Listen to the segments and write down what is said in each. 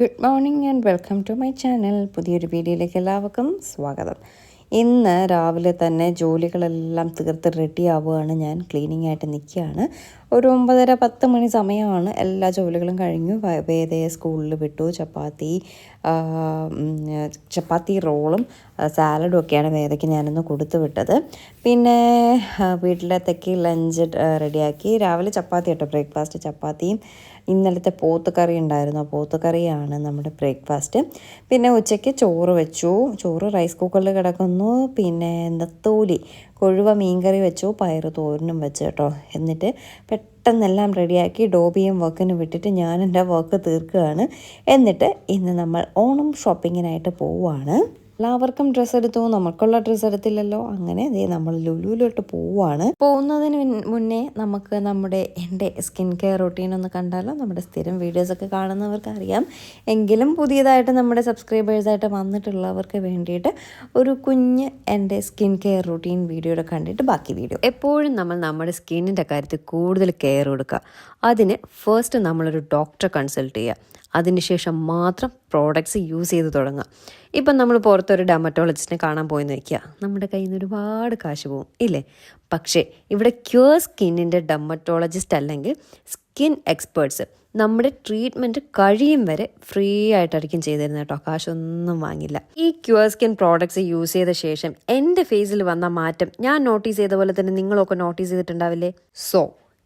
Good morning and welcome to my channel പുതിയൊരു വീഡിയോയിലേക്ക് എല്ലാവർക്കും സ്വാഗതം. ഇന്ന് രാവിലെ തന്നെ ജോലികളെല്ലാം തീർത്ത് റെഡി ആവുകയാണ് ഞാൻ. ക്ലീനിങ് ആയിട്ട് നിൽക്കുകയാണ്. ഒരു ഒമ്പതര പത്ത് മണി സമയമാണ്. എല്ലാ ജോലികളും കഴിഞ്ഞു. വേദയെ സ്കൂളിൽ വിട്ടു. ചപ്പാത്തി ചപ്പാത്തി റോളും സാലഡും ഒക്കെയാണ് വേദയ്ക്ക് ഞാനിന്ന് കൊടുത്തു വിട്ടത്. പിന്നെ വീട്ടിലെ വീട്ടിലത്തേക്ക് ലഞ്ച് റെഡിയാക്കി രാവിലെ ചപ്പാത്തി കേട്ടോ ബ്രേക്ക്ഫാസ്റ്റ് ചപ്പാത്തിയും ഇന്നലത്തെ പോത്ത് കറി ഉണ്ടായിരുന്നു. ആ പോത്ത് കറിയാണ് നമ്മുടെ ബ്രേക്ക്ഫാസ്റ്റ്. പിന്നെ ഉച്ചയ്ക്ക് ചോറ് വെച്ചു. ചോറ് റൈസ് കുക്കറിൽ കിടക്കുന്നു. പിന്നെ നെത്തോലി കൊഴുവ മീൻകറി വെച്ചു. പയറ് തോരനും വെച്ചു കേട്ടോ. എന്നിട്ട് പെട്ടെന്നെല്ലാം റെഡിയാക്കി ഡോബിയും വർക്കിനും വിട്ടിട്ട് ഞാൻ എന്റെ വർക്ക് തീർക്കുകയാണ്. എന്നിട്ട് ഇന്ന് നമ്മൾ ഓണം ഷോപ്പിങ്ങിനായിട്ട് പോവുകയാണ്. എല്ലാവർക്കും ഡ്രസ്സ് എടുത്തു നമുക്കുള്ള ഡ്രസ്സ് എടുത്തില്ലല്ലോ. അങ്ങനെ ദേ നമ്മൾ ലുലുവിലോട്ട് പോവാണ്. പോകുന്നതിന് മുന്നേ നമുക്ക് നമ്മുടെ എന്റെ സ്കിൻ കെയർ റൊട്ടീൻ ഒന്ന് കണ്ടാലോ? നമ്മുടെ സ്ഥിരം വീഡിയോസൊക്കെ കാണുന്നവർക്ക് അറിയാം. എങ്കിലും പുതിയതായിട്ട് നമ്മുടെ സബ്സ്ക്രൈബേഴ്സായിട്ട് വന്നിട്ടുള്ളവർക്ക് വേണ്ടിയിട്ട് ഒരു കുഞ്ഞ് എന്റെ സ്കിൻ കെയർ റൊട്ടീൻ വീഡിയോയുടെ കണ്ടിട്ട് ബാക്കി വീഡിയോ എപ്പോഴും നമ്മൾ നമ്മുടെ സ്കിന്നിന്റെ കാര്യത്തിൽ കൂടുതൽ കെയർ കൊടുക്കുക. അതിന് ഫസ്റ്റ് നമ്മളൊരു ഡോക്ടറെ കൺസൾട്ട് ചെയ്യുക. അതിനുശേഷം മാത്രം പ്രോഡക്റ്റ്സ് യൂസ് ചെയ്ത് തുടങ്ങുക. ഇപ്പം നമ്മൾ പുറത്തൊരു ഡെമറ്റോളജിസ്റ്റിനെ കാണാൻ പോയി വയ്ക്കുക നമ്മുടെ കയ്യിൽ നിന്ന് ഒരുപാട് കാശ് പോകും ഇല്ലേ? പക്ഷേ ഇവിടെ ക്യൂർ സ്കിന്നിന്റെ ഡെമറ്റോളജിസ്റ്റ് അല്ലെങ്കിൽ സ്കിൻ എക്സ്പേർട്സ് നമ്മുടെ ട്രീറ്റ്മെന്റ് കഴിയും വരെ ഫ്രീ ആയിട്ടായിരിക്കും ചെയ്തിരുന്നത് കേട്ടോ. കാശൊന്നും വാങ്ങില്ല. ഈ ക്യൂർ സ്കിൻ പ്രോഡക്ട്സ് യൂസ് ചെയ്ത ശേഷം എന്റെ ഫേസിൽ വന്ന മാറ്റം ഞാൻ നോട്ടീസ് ചെയ്ത പോലെ തന്നെ നിങ്ങളൊക്കെ നോട്ടീസ് ചെയ്തിട്ടുണ്ടാവില്ലേ? So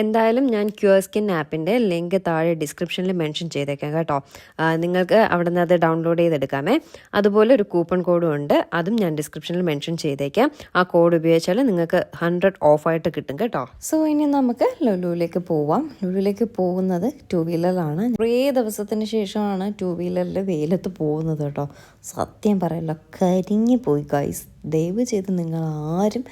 എന്തായാലും ഞാൻ ക്യൂർ സ്കിൻ ആപ്പിന്റെ ലിങ്ക് താഴെ ഡിസ്ക്രിപ്ഷനിൽ മെൻഷൻ ചെയ്തേക്കാം കേട്ടോ. നിങ്ങൾക്ക് അവിടെ നിന്ന് അത് ഡൗൺലോഡ് ചെയ്തെടുക്കാമേ. അതുപോലെ ഒരു കൂപ്പൺ കോഡും ഉണ്ട് അതും ഞാൻ ഡിസ്ക്രിപ്ഷനിൽ മെൻഷൻ ചെയ്തേക്കാം. ആ കോഡ് ഉപയോഗിച്ചാൽ നിങ്ങൾക്ക് ഹൺഡ്രഡ് ഓഫായിട്ട് കിട്ടും കേട്ടോ. സോ ഇനി നമുക്ക് ലുലുവിലേക്ക് പോവാം. ലുലുവിലേക്ക് പോകുന്നത് ടു വീലറിലാണ് കുറേ ദിവസത്തിന് ശേഷമാണ് ടു വീലറിൽ വെയിലത്ത് പോകുന്നത് കേട്ടോ. സത്യം പറയല്ലോ കരിഞ്ഞു പോയി ഗൈസ് ദയവ് ചെയ്ത് നിങ്ങൾ ആരും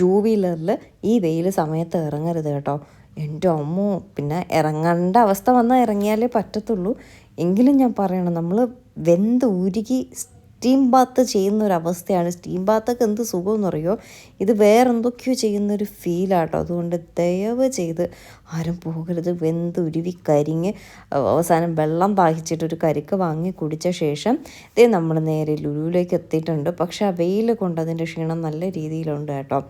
ടു വീലറിൽ ഈ വെയിൽ സമയത്ത് ഇറങ്ങരുത് കേട്ടോ. എന്റെ അമ്മോ പിന്നെ ഇറങ്ങേണ്ട അവസ്ഥ വന്നാൽ ഇറങ്ങിയാലേ പറ്റത്തുള്ളൂ. എങ്കിലും ഞാൻ പറയണം നമ്മൾ വെന്ത് ഉരുകി സ്റ്റീം ബാത്ത് ചെയ്യുന്ന ഒരു അവസ്ഥയാണ് സ്റ്റീം ബാത്തൊക്കെ എന്ത് സുഖമെന്ന് അറിയോ ഇത് വേറെന്തൊക്കെയോ ചെയ്യുന്ന ഒരു ഫീലാട്ടോ അതുകൊണ്ട് ദയവ് ചെയ്ത് ആരും പോകരുത്. വെന്ത് ഉരുവി കരിഞ്ഞ് അവസാനം വെള്ളം ദാഹിച്ചിട്ട് ഒരു കരിക്ക് വാങ്ങി കുടിച്ച ശേഷം ഇതേ നമ്മൾ നേരെ ലുലുവിലേക്ക് എത്തിയിട്ടുണ്ട്. പക്ഷെ ആ വെയിൽ കൊണ്ട് അതിന്റെ ക്ഷീണം നല്ല രീതിയിലുണ്ട് കേട്ടോ.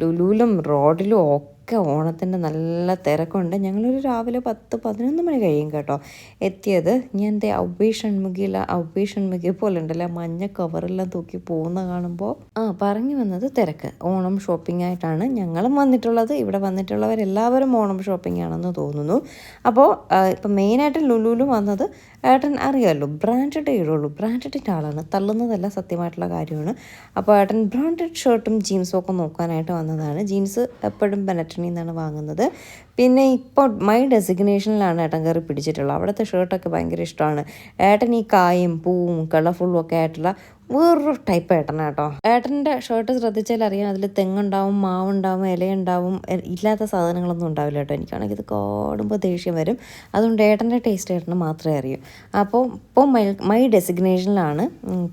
ലുലുവിലും റോഡിലും ഒക്കെ ഓണത്തിന്റെ നല്ല തിരക്കുണ്ട്. ഞങ്ങളൊരു രാവിലെ പത്ത് പതിനൊന്ന് മണി കഴിയും കേട്ടോ. എത്തിയത് ഞാൻ എന്റെ ഔബേ ഷൺമുഖിയില ഔബേ ഷൺമുഖി പോലെ ഉണ്ടല്ലേ? മഞ്ഞ കവറെല്ലാം തൂക്കി പോകുന്ന കാണുമ്പോൾ ആ പറഞ്ഞു വന്നത് തിരക്ക്. ഓണം ഷോപ്പിംഗ് ആയിട്ടാണ് ഞങ്ങളും വന്നിട്ടുള്ളത്. ഇവിടെ വന്നിട്ടുള്ളവരെല്ലാവരും ഓണം ഷോപ്പിംഗ് ആണെന്ന് തോന്നുന്നു. അപ്പോൾ ഇപ്പം മെയിനായിട്ട് ലുലുവിലും വന്നത് ഏട്ടൻ അറിയാമല്ലോ ബ്രാൻഡഡേ ഇടുള്ളൂ. ബ്രാൻഡഡിന്റെ ആളാണ്. തള്ളുന്നതല്ല സത്യമായിട്ടുള്ള കാര്യമാണ്. അപ്പോൾ ഏട്ടൻ ബ്രാൻഡഡ് ഷർട്ടും ജീൻസും ഒക്കെ നോക്കാനായിട്ട് വന്നതാണ്. ജീൻസ് എപ്പോഴും ബെനറ്റണിൽ നിന്നാണ് വാങ്ങുന്നത്. പിന്നെ ഇപ്പോൾ മൈ ഡെസിഗ്നേഷനിലാണ് ഏട്ടൻ കയറി പിടിച്ചിട്ടുള്ളത്. അവിടുത്തെ ഷർട്ടൊക്കെ ഭയങ്കര ഇഷ്ടമാണ്. ഏട്ടൻ ഈ കായും പൂവും കളർഫുള്ളും ഒക്കെ ആയിട്ടുള്ള വേറൊരു ടൈപ്പ് ഏട്ടനാണ് കേട്ടോ ഏട്ടന്റെ ഷർട്ട് ശ്രദ്ധിച്ചാൽ അറിയാം അതിൽ തെങ്ങുണ്ടാവും മാവുണ്ടാവും ഇലയുണ്ടാവും ഇല്ലാത്ത സാധനങ്ങളൊന്നും ഉണ്ടാവില്ല കേട്ടോ എനിക്കാണെങ്കിൽ ഇത് കോടുമ്പോൾ ദേഷ്യം വരും. അതുകൊണ്ട് ഏട്ടന്റെ ടേസ്റ്റ് ഏട്ടന് മാത്രമേ അറിയൂ. അപ്പോൾ ഇപ്പോൾ മൈ മൈ ഡെസിഗ്നേഷനിലാണ്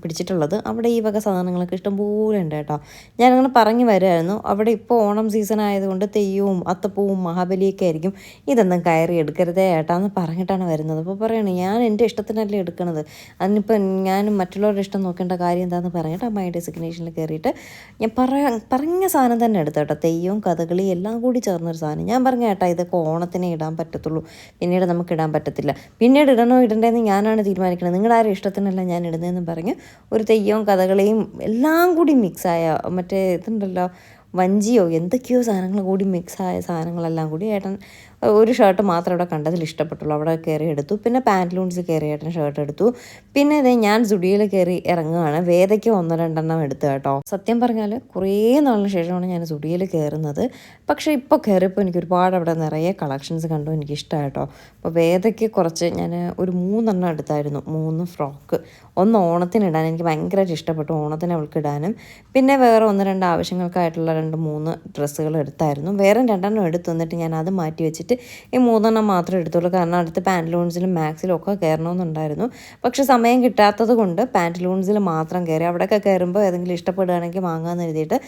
പിടിച്ചിട്ടുള്ളത്. അവിടെ ഈ വക സാധനങ്ങളൊക്കെ ഇഷ്ടംപോലെ ഉണ്ട് കേട്ടോ ഞാനങ്ങനെ പറഞ്ഞു വരുമായിരുന്നു അവിടെ ഇപ്പോൾ ഓണം സീസൺ ആയതുകൊണ്ട് തെയ്യവും അത്തപ്പൂവും മഹാബലിയൊക്കെ ആയിരിക്കും. ഇതൊന്നും കയറി എടുക്കരുതേ ഏട്ടാന്ന് പറഞ്ഞിട്ടാണ് വരുന്നത്. അപ്പോൾ പറയണേ ഞാൻ എന്റെ ഇഷ്ടത്തിനല്ലേ എടുക്കണത്. അതിനിപ്പോൾ ഞാൻ മറ്റുള്ളവരുടെ ഇഷ്ടം നോക്കേണ്ട കാര്യം എന്താണെന്ന് പറഞ്ഞിട്ട് ആ മൈ ഡെസിഗ്നേഷനിൽ കയറിയിട്ട് ഞാൻ പറ പറഞ്ഞ സാധനം തന്നെ എടുത്തു കേട്ടോ. തെയ്യവും കഥകളി എല്ലാം കൂടി ചേർന്നൊരു സാധനം. ഞാൻ പറഞ്ഞ കേട്ടോ ഇതൊക്കെ ഓണത്തിനെ ഇടാൻ പറ്റത്തുള്ളൂ. പിന്നീട് നമുക്ക് ഇടാൻ പറ്റത്തില്ല. പിന്നീട് ഇടണോ ഇടണ്ടേന്ന് ഞാനാണ് തീരുമാനിക്കുന്നത്. നിങ്ങളുടെ ആരും ഇഷ്ടത്തിനല്ല ഞാൻ ഇടുന്നതെന്ന് പറഞ്ഞ് ഒരു തെയ്യവും കഥകളിയും എല്ലാം കൂടി മിക്സായ മറ്റേ ഇതുണ്ടല്ലോ വഞ്ചിയോ എന്തൊക്കെയോ സാധനങ്ങൾ കൂടി മിക്സായ സാധനങ്ങളെല്ലാം കൂടി ഏട്ടൻ ഒരു ഷർട്ട് മാത്രം അവിടെ കണ്ടതിൽ ഇഷ്ടപ്പെട്ടുള്ളൂ. അവിടെ കയറി എടുത്തു. പിന്നെ പാന്റലൂൺസ് കയറി ഏട്ടൻ ഷർട്ട് എടുത്തു. പിന്നെ ഇതേ ഞാൻ സുഡിയിൽ കയറി ഇറങ്ങുകയാണ് വേദയ്ക്ക് ഒന്ന് രണ്ടെണ്ണം എടുത്തു കേട്ടോ. സത്യം പറഞ്ഞാൽ കുറേ നാളിന് ശേഷമാണ് ഞാൻ സുഡിയിൽ കയറുന്നത്. പക്ഷേ ഇപ്പോൾ കയറിയപ്പോൾ എനിക്ക് ഒരുപാട് അവിടെ നിറയെ കളക്ഷൻസ് കണ്ടു. എനിക്ക് ഇഷ്ടമായിട്ടോ അപ്പോൾ വേദയ്ക്ക് കുറച്ച് ഞാൻ ഒരു മൂന്നെണ്ണം എടുത്തായിരുന്നു. മൂന്ന് ഫ്രോക്ക്. ഒന്ന് ഓണത്തിന് ഇടാൻ എനിക്ക് ഭയങ്കരമായിട്ട് ഇഷ്ടപ്പെട്ടു. ഓണത്തിന് അവൾക്ക് ഇടാനും. പിന്നെ വേറെ ഒന്ന് രണ്ട് ആവശ്യങ്ങൾക്കായിട്ടുള്ള രണ്ട് മൂന്ന് ഡ്രസ്സുകൾ എടുത്തായിരുന്നു. വേറെ രണ്ടെണ്ണം എടുത്തു. എന്നിട്ട് ഞാൻ അത് മാറ്റി വെച്ചിട്ട് ഈ മൂന്നെണ്ണം മാത്രമേ എടുത്തുള്ളൂ. കാരണം അടുത്ത് പാന്റലൂൺസിലും മാക്സിലും ഒക്കെ കയറണമെന്നുണ്ടായിരുന്നു. പക്ഷെ സമയം കിട്ടാത്തത് കൊണ്ട് പാന്റലൂൺസിൽ മാത്രം കയറി അവിടെയൊക്കെ കയറുമ്പോൾ ഏതെങ്കിലും ഇഷ്ടപ്പെടുകയാണെങ്കിൽ വാങ്ങാമെന്ന് എഴുതിയിട്ട്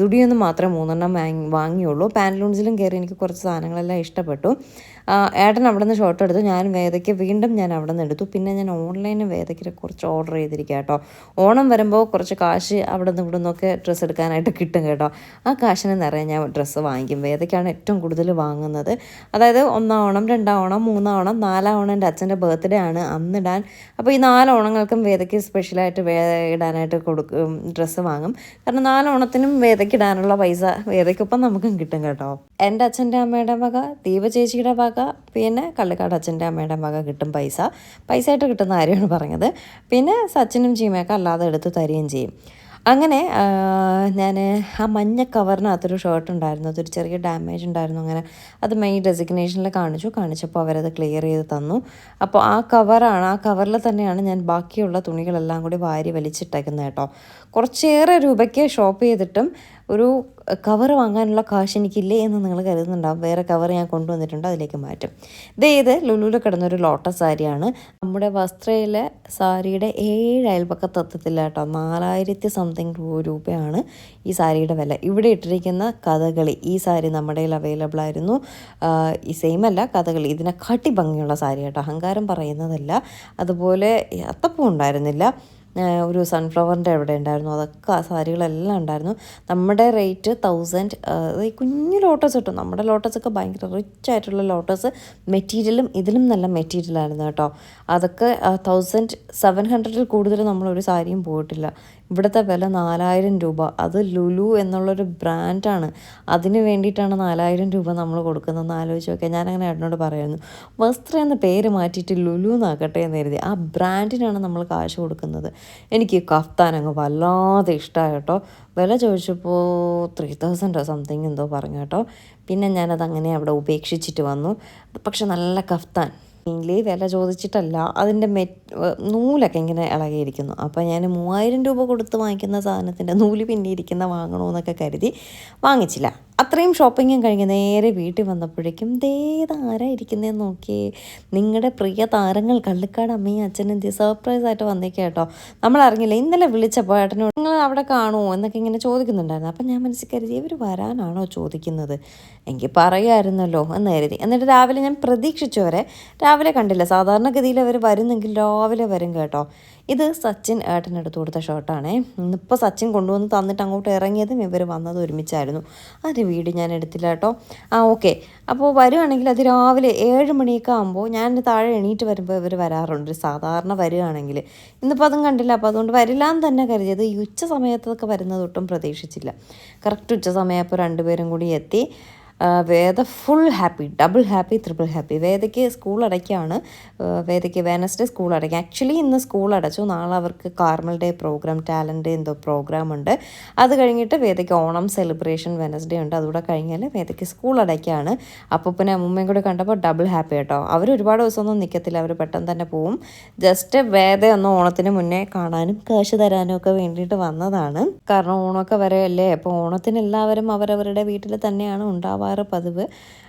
സുഡിയൊന്നും മാത്രമേ മൂന്നെണ്ണം വാങ്ങി വാങ്ങിയുള്ളൂ. പാന്റലൂൺസിലും കയറി എനിക്ക് കുറച്ച് സാധനങ്ങളെല്ലാം ഇഷ്ടപ്പെട്ടു. ഏട്ടൻ അവിടെ നിന്ന് ഷോട്ട് എടുത്തു. ഞാൻ വേദയ്ക്ക് വീണ്ടും ഞാൻ അവിടെ നിന്ന് എടുത്തു. പിന്നെ ഞാൻ ഓൺലൈനിൽ വേദയ്ക്ക് കുറച്ച് ഓർഡർ ചെയ്തിരിക്കുക കേട്ടോ. ഓണം വരുമ്പോൾ കുറച്ച് കാശ് അവിടെ നിന്ന് ഇവിടെ നിന്നൊക്കെ ഡ്രസ്സ് എടുക്കാനായിട്ട് കിട്ടും കേട്ടോ. ആ കാശിന് നിറയെ ഞാൻ ഡ്രസ്സ് വാങ്ങിക്കും. വേദയ്ക്കാണ് ഏറ്റവും കൂടുതൽ വാങ്ങുന്നത്. അതായത് ഒന്നാം ഓണം രണ്ടാം ഓണം മൂന്നാം ഓണം നാലാം ഓണം എന്റെ അച്ഛന്റെ ബർത്ത്ഡേ ആണ് അന്നിടാൻ അപ്പോൾ ഈ നാല് ഓണങ്ങൾക്കും വേദയ്ക്ക് സ്പെഷ്യലായിട്ട് വേ ഇടാനായിട്ട് കൊടുക്കും ഡ്രസ്സ് വാങ്ങും. കാരണം നാല് ഓണത്തിനും വേദയ്ക്ക് ഇടാനുള്ള പൈസ വേദയ്ക്കൊപ്പം നമുക്കും കിട്ടും കേട്ടോ. എന്റെ അച്ഛന്റെ അമ്മയുടെ വക ദീപ ചേച്ചിയുടെ വക പിന്നെ കള്ളിക്കാട് അച്ഛന്റെ അമ്മയുടെ വക കിട്ടും പൈസ. പൈസ ആയിട്ട് കിട്ടുന്ന ആരെയാണ് പറഞ്ഞത്. പിന്നെ സച്ചിനും ചീമയൊക്കെ അല്ലാതെ എടുത്ത് തരികയും ചെയ്യും. അങ്ങനെ ഞാൻ ആ മഞ്ഞ കവറിനകത്തൊരു ഷർട്ട് ഉണ്ടായിരുന്നു. അതൊരു ചെറിയ ഡാമേജ് ഉണ്ടായിരുന്നു അങ്ങനെ. അത് മെയിൻ ഡെസിഗ്നേഷനിൽ കാണിച്ചു. കാണിച്ചപ്പോൾ അവരത് ക്ലിയർ ചെയ്ത് തന്നു. അപ്പോൾ ആ കവറാണ് ആ കവറിൽ തന്നെയാണ് ഞാൻ ബാക്കിയുള്ള തുണികളെല്ലാം കൂടി വാരി വലിച്ചിട്ടേക്കുന്നത് കേട്ടോ. കുറച്ചേറെ രൂപയ്ക്ക് ഷോപ്പ് ചെയ്തിട്ടും ഒരു കവർ വാങ്ങാനുള്ള കാശ് എനിക്കില്ലേ എന്ന് നിങ്ങൾ കരുതുന്നുണ്ടാവും. വേറെ കവർ ഞാൻ കൊണ്ടുവന്നിട്ടുണ്ട് അതിലേക്ക് മാറ്റും. ദേ ഇത് ലുലുവിൽ കിടന്നൊരു ലോട്ടസ് സാരിയാണ്. നമ്മുടെ വസ്ത്രയിലെ സാരിയുടെ ഏഴ് അയൽപക്കത്തെത്തത്തില്ല കേട്ടോ നാലായിരത്തി സംതിങ് രൂപയാണ് ഈ സാരിയുടെ വില. ഇവിടെ ഇട്ടിരിക്കുന്ന കഥകളി ഈ സാരി നമ്മുടെ അവൈലബിൾ ആയിരുന്നു. ഈ സെയിം അല്ല കഥകളി. ഇതിനെക്കാട്ടി ഭംഗിയുള്ള സാരി കേട്ടോ അഹങ്കാരം പറയുന്നതല്ല. അതുപോലെ അത്തപ്പം ഉണ്ടായിരുന്നില്ല. ഒരു സൺഫ്ലവറിന്റെ അവിടെ ഉണ്ടായിരുന്നു. അതൊക്കെ ആ സാരികളെല്ലാം ഉണ്ടായിരുന്നു. നമ്മുടെ റേറ്റ് തൗസൻഡ് ഈ കുഞ്ഞു ലോട്ടസ് കിട്ടും നമ്മുടെ ലോട്ടസ് ഒക്കെ ഭയങ്കര റിച്ച് ആയിട്ടുള്ള ലോട്ടസ് മെറ്റീരിയലും ഇതിലും നല്ല മെറ്റീരിയലായിരുന്നു കേട്ടോ. അതൊക്കെ തൗസൻഡ് സെവൻ ഹൺഡ്രഡിൽ കൂടുതൽ നമ്മളൊരു സാരിയും പോയിട്ടില്ല. ഇവിടുത്തെ വില നാലായിരം രൂപ. അത് ലുലു എന്നുള്ളൊരു ബ്രാൻഡാണ് അതിന് വേണ്ടിയിട്ടാണ് നാലായിരം രൂപ നമ്മൾ കൊടുക്കുന്നതെന്ന് ആലോചിച്ച് നോക്കിയാൽ ഞാനങ്ങനെ ഏട്ടനോട് പറയുന്നു. വസ്ത്രം എന്ന പേര് മാറ്റിയിട്ട് ലുലു എന്നാക്കട്ടെ എന്ന് കരുതി. ആ ബ്രാൻഡിനാണ് നമ്മൾ കാശ് കൊടുക്കുന്നത്. എനിക്ക് കഫ്താൻ അങ്ങ് വല്ലാതെ ഇഷ്ടമായി കേട്ടോ. വില ചോദിച്ചപ്പോൾ ത്രീ തൗസൻഡോ സംതിങ് എന്തോ പറഞ്ഞു കേട്ടോ. പിന്നെ ഞാനത് അങ്ങനെ അവിടെ ഉപേക്ഷിച്ചിട്ട് വന്നു. പക്ഷെ നല്ല കഫ്താൻ. മെയിൻലി വില ചോദിച്ചിട്ടല്ല. അതിന്റെ മെ നൂലൊക്കെ ഇങ്ങനെ ഇളകിയിരിക്കുന്നു. അപ്പോൾ ഞാൻ മൂവായിരം രൂപ കൊടുത്ത് വാങ്ങിക്കുന്ന സാധനത്തിന്റെ നൂൽ പിന്നെ ഇരിക്കുന്ന വാങ്ങണമെന്നൊക്കെ കരുതി വാങ്ങിച്ചില്ല. അത്രയും ഷോപ്പിങ്ങും കഴിഞ്ഞ് നേരെ വീട്ടിൽ വന്നപ്പോഴേക്കും ദേതാരാ ഇരിക്കുന്നതെന്ന് നോക്കിയേ. നിങ്ങളുടെ പ്രിയ താരങ്ങൾ കള്ളിക്കാട് അമ്മയും അച്ഛനും എന്ത് സർപ്രൈസ് ആയിട്ട് വന്നേക്കാം കേട്ടോ നമ്മൾ അറിഞ്ഞില്ല ഇന്നലെ വിളിച്ചപ്പോൾ ഏട്ടനോട് നിങ്ങൾ അവിടെ കാണുമോ എന്നൊക്കെ ഇങ്ങനെ ചോദിക്കുന്നുണ്ടായിരുന്നു. അപ്പം ഞാൻ മനസ്സിൽ കരുതി ഇവർ വരാനാണോ ചോദിക്കുന്നത്? എങ്കിൽ പറയായിരുന്നല്ലോ എന്ന് കരുതി. എന്നിട്ട് രാവിലെ ഞാൻ പ്രതീക്ഷിച്ചവരെ രാവിലെ കണ്ടില്ല. സാധാരണഗതിയിൽ അവർ വരുന്നെങ്കിൽ രാവിലെ വരും കേട്ടോ. ഇത് സച്ചിൻ ഏട്ടനെടുത്ത് കൊടുത്ത ഷർട്ടാണേ ഇന്നിപ്പോൾ സച്ചിൻ കൊണ്ടുവന്ന് തന്നിട്ട് അങ്ങോട്ട് ഇറങ്ങിയതും ഇവർ വന്നത് ഒരുമിച്ചായിരുന്നു. അതിന്റെ വീഡിയോ ഞാൻ എടുത്തില്ല കേട്ടോ. ആ ഓക്കെ. അപ്പോൾ വരുവാണെങ്കിൽ അത് രാവിലെ ഏഴ് മണിയൊക്കെ ആകുമ്പോൾ ഞാൻ താഴെ എണീറ്റ് വരുമ്പോൾ ഇവർ വരാറുണ്ട്. സാധാരണ വരികയാണെങ്കിൽ ഇന്നിപ്പോൾ അതും കണ്ടില്ല. അപ്പോൾ അതുകൊണ്ട് വരില്ല എന്ന് തന്നെ കരുതിയത് ഈ ഉച്ച സമയത്തൊക്കെ വരുന്നത് ഒട്ടും പ്രതീക്ഷിച്ചില്ല. കറക്റ്റ് ഉച്ച സമയം അപ്പോൾ രണ്ടുപേരും കൂടി എത്തി. Veda full happy double happy triple happy വേദയ്ക്ക് school അടയ്ക്കാണ്. വേദയ്ക്ക് വെനസ്ഡേ സ്കൂൾ അടയ്ക്കും. ആക്ച്വലി ഇന്ന് സ്കൂൾ അടച്ചു. നാളെ അവർക്ക് കാർമൽ ഡേ പ്രോഗ്രാം ടാലന്റ് എന്തോ പ്രോഗ്രാം ഉണ്ട്. അത് കഴിഞ്ഞിട്ട് വേദയ്ക്ക് ഓണം സെലിബ്രേഷൻ വെനസ്ഡേ ഉണ്ട്. അതുകൂടെ കഴിഞ്ഞാൽ വേദയ്ക്ക് സ്കൂൾ അടയ്ക്കാണ്. അപ്പൂപ്പനെ അമ്മൂമ്മയും കൂടെ കണ്ടപ്പോൾ ഡബിൾ ഹാപ്പി കേട്ടോ അവർ ഒരുപാട് ദിവസമൊന്നും നിൽക്കത്തില്ല അവർ പെട്ടെന്ന് തന്നെ പോവും. ജസ്റ്റ് വേദ ഒന്ന് ഓണത്തിന് മുന്നേ കാണാനും കാശ് തരാനും ഒക്കെ വേണ്ടിയിട്ട് വന്നതാണ്. കാരണം ഓണമൊക്കെ വരെയല്ലേ? അപ്പോൾ ഓണത്തിന് എല്ലാവരും അവരവരുടെ വീട്ടിൽ തന്നെയാണ് ഉണ്ടാവാറ് പതിവ്.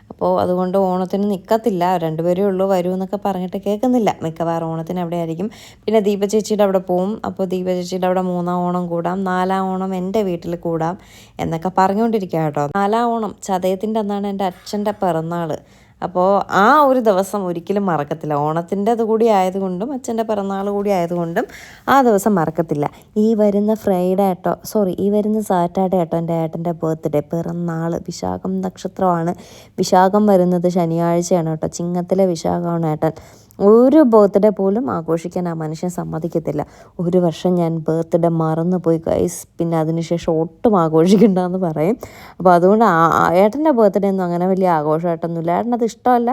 അപ്പോൾ അതുകൊണ്ട് ഓണത്തിന് നിൽക്കത്തില്ല രണ്ടുപേരേ ഉള്ളൂ വരൂ എന്നൊക്കെ പറഞ്ഞിട്ട് കേൾക്കുന്നില്ല. മിക്കവാറും ഓണത്തിന് അവിടെ ആയിരിക്കും പിന്നെ ദീപ ചേച്ചിയുടെ അവിടെ പോവും. അപ്പോൾ ദീപ ചേച്ചിയുടെ അവിടെ മൂന്നാം ഓണം കൂടാം. നാലാം ഓണം എന്റെ വീട്ടിൽ കൂടാം എന്നൊക്കെ പറഞ്ഞുകൊണ്ടിരിക്കുക കേട്ടോ. നാലാം ഓണം ചതയത്തിന്റെ അന്നാണ് എന്റെ അച്ഛന്റെ പിറന്നാൾ അപ്പോൾ ആ ഒരു ദിവസം ഒരിക്കലും മറക്കത്തില്ല. ഓണത്തിന്റെ അത് കൂടി ആയതുകൊണ്ടും അച്ഛന്റെ പിറന്നാൾ കൂടി ആയതുകൊണ്ടും ആ ദിവസം മറക്കത്തില്ല. ഈ വരുന്ന ഫ്രൈഡേ ആട്ടോ സോറി ഈ വരുന്ന സാറ്റർഡേ ആട്ടോ എന്റെ ഏട്ടന്റെ ബർത്ത്ഡേ. പിറന്നാൾ വിശാഖം നക്ഷത്രമാണ്. വിശാഖം വരുന്നത് ശനിയാഴ്ചയാണ് കേട്ടോ. ചിങ്ങത്തിലെ വിശാഖമാണ് ഏട്ടൻ. ഒരു ബർത്ത്ഡേ പോലും ആഘോഷിക്കാൻ ആ മനുഷ്യൻ സമ്മതിക്കത്തില്ല. ഒരു വർഷം ഞാൻ ബർത്ത്ഡേ മറന്നു പോയി ഗൈസ് പിന്നെ അതിനുശേഷം ഒട്ടും ആഘോഷിക്കണ്ടെന്ന് പറയും. അപ്പോൾ അതുകൊണ്ട് ഏട്ടന്റെ ബർത്ത്ഡേ ഒന്നും അങ്ങനെ വലിയ ആഘോഷമായിട്ടൊന്നുമില്ല. അത് ഇഷ്ടമല്ല.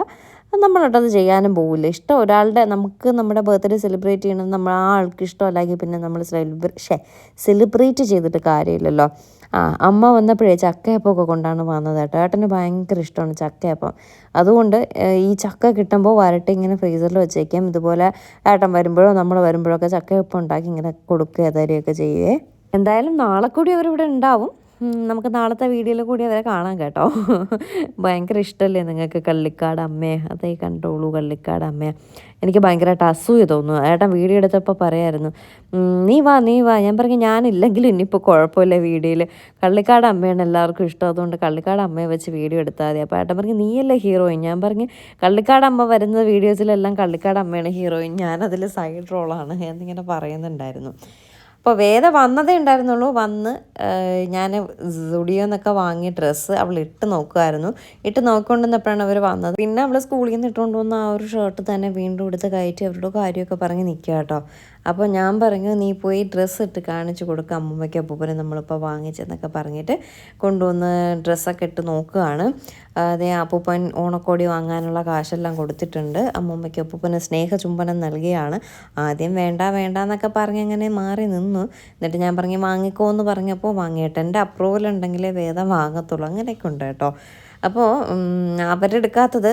നമ്മളോട്ടത് ചെയ്യാനും പോകില്ല ഇഷ്ടം ഒരാളുടെ നമുക്ക് നമ്മുടെ ബർത്ത്ഡേ സെലിബ്രേറ്റ് ചെയ്യണം നമ്മൾ ആ ആൾക്ക് ഇഷ്ടമല്ലെങ്കിൽ പിന്നെ നമ്മൾ സെലിബ്രേ സെലിബ്രേറ്റ് ചെയ്തിട്ട് കാര്യമില്ലല്ലോ. ആ അമ്മ വന്നപ്പോഴേ ചക്കയപ്പമൊക്കെ കൊണ്ടാണ് വന്നത് കേട്ടോ. ഏട്ടന് ഭയങ്കര ഇഷ്ടമാണ് ചക്കയപ്പം. അതുകൊണ്ട് ഈ ചക്ക കിട്ടുമ്പോൾ വരട്ടി ഇങ്ങനെ ഫ്രീസറിൽ വെച്ചേക്കാം. ഇതുപോലെ ഏട്ടൻ വരുമ്പോഴോ നമ്മൾ വരുമ്പോഴോ ഒക്കെ ചക്കയപ്പം ഉണ്ടാക്കി ഇങ്ങനെ കൊടുക്കുക തരികയൊക്കെ ചെയ്യുവേ എന്തായാലും നാളെ കൂടി അവരിവിടെ ഉണ്ടാവും. നമുക്ക് നാളത്തെ വീഡിയോയിൽ കൂടി അവരെ കാണാം കേട്ടോ. ഭയങ്കര ഇഷ്ടമല്ലേ നിങ്ങൾക്ക് കള്ളിക്കാട് അമ്മയെ അതേ കണ്ടോളൂ കള്ളിക്കാട് അമ്മയെ എനിക്ക് ഭയങ്കരമായിട്ട് അസൂയ തോന്നുന്നു. ഏട്ടൻ വീഡിയോ എടുത്തപ്പോൾ പറയായിരുന്നു നീ വാ നീ വാ. ഞാൻ പറഞ്ഞു ഞാനില്ലെങ്കിലും ഇനിയിപ്പോൾ കുഴപ്പമില്ല വീഡിയോയിൽ. കള്ളിക്കാട് അമ്മയാണ് എല്ലാവർക്കും ഇഷ്ടം. അതുകൊണ്ട് കള്ളിക്കാട് അമ്മയെ വെച്ച് വീഡിയോ എടുത്താൽ മതി. അപ്പോൾ ഏട്ടൻ പറഞ്ഞു നീയല്ലേ ഹീറോയിൻ? ഞാൻ പറഞ്ഞു കള്ളിക്കാട് അമ്മ വരുന്ന വീഡിയോസിലെല്ലാം കള്ളിക്കാട് അമ്മയാണ് ഹീറോയിൻ. ഞാനതിൽ സൈഡ് റോളാണ്. എന്നിങ്ങനെ പറയുന്നുണ്ടായിരുന്നു. അപ്പോൾ വേദ വന്നതേ ഉണ്ടായിരുന്നുള്ളൂ. വന്ന് ഞാൻ സുഡിയോ എന്നൊക്കെ വാങ്ങിയ ഡ്രസ്സ് അവൾ ഇട്ട് നോക്കുമായിരുന്നു ഇട്ട് നോക്കിക്കൊണ്ടിരുന്നപ്പോഴാണ് അവർ വന്നത്. പിന്നെ അവൾ സ്കൂളിൽ നിന്ന് ഇട്ടുകൊണ്ട് വന്ന ആ ഒരു ഷർട്ട് തന്നെ വീണ്ടും എടുത്ത് കയറ്റി അവരോട് കാര്യമൊക്കെ പറഞ്ഞ് നിൽക്കുക കേട്ടോ. അപ്പോൾ ഞാൻ പറഞ്ഞു നീ പോയി ഡ്രസ്സ് ഇട്ട് കാണിച്ചു കൊടുക്കുക അമ്മമ്മയ്ക്ക്. അപ്പൂപ്പനെ നമ്മളിപ്പോൾ വാങ്ങിച്ചെന്നൊക്കെ പറഞ്ഞിട്ട് കൊണ്ടുവന്ന് ഡ്രസ്സൊക്കെ ഇട്ട് നോക്കുകയാണ്. അതെ അപ്പൂപ്പൻ ഓണക്കോടി വാങ്ങാനുള്ള കാശെല്ലാം കൊടുത്തിട്ടുണ്ട്. അമ്മമ്മയ്ക്ക് അപ്പൂപ്പന് സ്നേഹചുംബനം നൽകിയാണ്. ആദ്യം വേണ്ട വേണ്ട എന്നൊക്കെ പറഞ്ഞ് അങ്ങനെ മാറി നിന്നു. എന്നിട്ട് ഞാൻ പറഞ്ഞു വാങ്ങിക്കോ എന്ന് പറഞ്ഞപ്പോൾ വാങ്ങിയിട്ട് എന്റെ അപ്രൂവൽ ഉണ്ടെങ്കിലേ വേദം വാങ്ങത്തുള്ളൂ. അങ്ങനെയൊക്കെ ഉണ്ട് കേട്ടോ. അപ്പോൾ അവരെടുക്കാത്തത്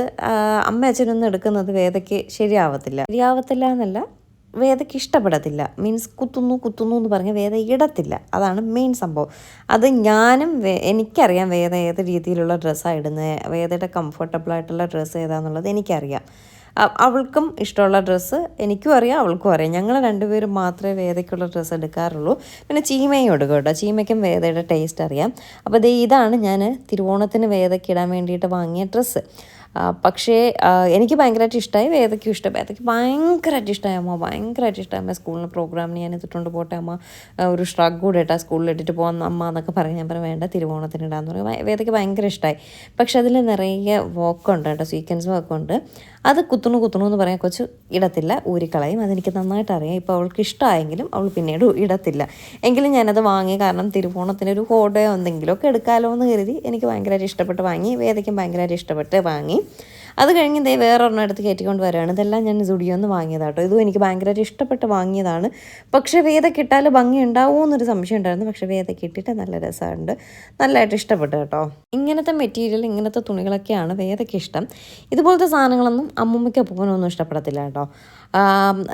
അമ്മ അച്ഛനൊന്നും എടുക്കുന്നത് വേദയ്ക്ക് ശരിയാവത്തില്ല. ശരിയാവത്തില്ല എന്നല്ല വേദയ്ക്ക് ഇഷ്ടപ്പെടത്തില്ല. മീൻസ് കുത്തുന്നു കുത്തുന്നു എന്ന് പറഞ്ഞ് വേദ ഇടത്തില്ല. അതാണ് മെയിൻ സംഭവം. അത് ഞാനും എനിക്കറിയാം വേദ ഏത് രീതിയിലുള്ള ഡ്രസ്സാണ് ഇടുന്നത് വേദയുടെ കംഫർട്ടബിളായിട്ടുള്ള ഡ്രസ്സ് ഏതാണെന്നുള്ളത് എനിക്കറിയാം. അവൾക്കും ഇഷ്ടമുള്ള ഡ്രസ്സ് എനിക്കും അറിയാം അവൾക്കും അറിയാം. ഞങ്ങൾ രണ്ടുപേരും മാത്രമേ വേദയ്ക്കുള്ള ഡ്രസ്സ് എടുക്കാറുള്ളൂ. പിന്നെ ചീമയും എടുക്കും കേട്ടോ. ചീമയ്ക്കും വേദയുടെ ടേസ്റ്റ് അറിയാം. അപ്പോൾ ഇതാണ് ഞാൻ തിരുവോണത്തിന് വേദയ്ക്ക് ഇടാൻ വേണ്ടിയിട്ട് വാങ്ങിയ ഡ്രസ്സ് പക്ഷേ എനിക്ക് ഭയങ്കരമായിട്ട് ഇഷ്ടമായി വേദയ്ക്കും ഇഷ്ടം വേദയ്ക്ക് ഭയങ്കരമായിട്ട് ഇഷ്ടമായി അമ്മ. ഭയങ്കരമായിട്ട് ഇഷ്ടമായി അമ്മ. സ്കൂളിൽ പ്രോഗ്രാമിന് ഞാൻ എത്തിക്കൊണ്ട് പോട്ടെ അമ്മ. ഒരു ഷ്രഗ് കൂടെ ഇട്ടാ സ്കൂളിൽ ഇട്ടിട്ട് പോകാൻ അമ്മ എന്നൊക്കെ പറഞ്ഞ് ഞാൻ പറഞ്ഞു വേണ്ട തിരുവോണത്തിന് ഇടാന്ന് പറയും. വേദയ്ക്ക് ഭയങ്കര ഇഷ്ടമായി പക്ഷെ അതിൽ നിറയെ വോക്കുണ്ട് കേട്ടോ. സീക്വൻസ് വോക്കുണ്ട് അത് കുത്തുണു കുത്തുണു എന്ന് പറയാൻ കൊച്ചു ഇടത്തില്ല ഊരിക്കളയും. അതെനിക്ക് നന്നായിട്ട് അറിയാം. ഇപ്പോൾ അവൾക്ക് ഇഷ്ടമായെങ്കിലും അവൾ പിന്നീട് ഇടത്തില്ല. എങ്കിലും ഞാനത് വാങ്ങി കാരണം തിരുവോണത്തിന് ഒരു കോടയോ എന്തെങ്കിലുമൊക്കെ എടുക്കാമല്ലോ എന്ന് കരുതി എനിക്ക് ഭയങ്കരമായിട്ട് ഇഷ്ടപ്പെട്ട് വാങ്ങി വേദയ്ക്കും ഭയങ്കരമായിട്ട് ഇഷ്ടപ്പെട്ട് വാങ്ങി. അത് കഴിഞ്ഞ് ഇതേ വേറൊരെണ്ണം എടുത്ത് കയറ്റിക്കൊണ്ട് വരികയാണ്. ഇതെല്ലാം ഞാൻ സുഡിയോന്ന് വാങ്ങിയതാട്ടോ. ഇതും എനിക്ക് ഭയങ്കരമായിട്ട് ഇഷ്ടപ്പെട്ട് വാങ്ങിയതാണ്. പക്ഷേ വേദ കിട്ടാൽ ഭംഗി ഉണ്ടാവുമോ എന്നൊരു സംശയം ഉണ്ടായിരുന്നു. പക്ഷേ വേദ കിട്ടിയിട്ട് നല്ല രസമുണ്ട്. നല്ലതായിട്ട് ഇഷ്ടപ്പെട്ടു കേട്ടോ. ഇങ്ങനത്തെ മെറ്റീരിയൽ ഇങ്ങനത്തെ തുണികളൊക്കെയാണ് വേദയ്ക്ക് ഇഷ്ടം. ഇതുപോലത്തെ സാധനങ്ങളൊന്നും അമ്മുമ്മയ്ക്ക് അപ്പൂപ്പനൊന്നും ഇഷ്ടപ്പെടത്തില്ല കേട്ടോ.